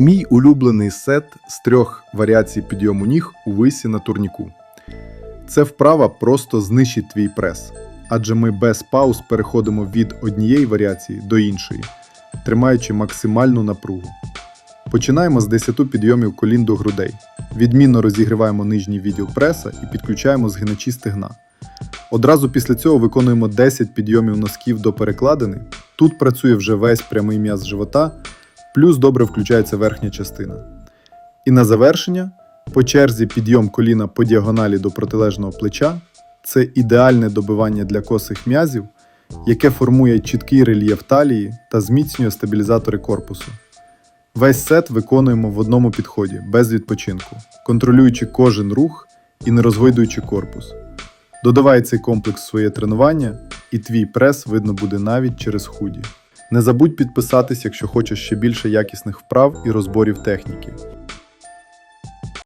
Мій улюблений сет з трьох варіацій підйому ніг у висі на турніку. Це вправа просто знищить твій прес, адже ми без пауз переходимо від однієї варіації до іншої, тримаючи максимальну напругу. Починаємо з 10 підйомів колін до грудей. Відмінно розігріваємо нижній відділ преса і підключаємо згиначі стегна. Одразу після цього виконуємо 10 підйомів носків до перекладини. Тут працює вже весь прямий м'яз живота, плюс добре включається верхня частина. І на завершення по черзі підйом коліна по діагоналі до протилежного плеча це ідеальне добивання для косих м'язів, яке формує чіткий рельєф талії та зміцнює стабілізатори корпусу. Весь сет виконуємо в одному підході, без відпочинку, контролюючи кожен рух і не розгойдуючи корпус. Додавай цей комплекс в своє тренування, і твій прес видно буде навіть через худі. Не забудь підписатись, якщо хочеш ще більше якісних вправ і розборів техніки.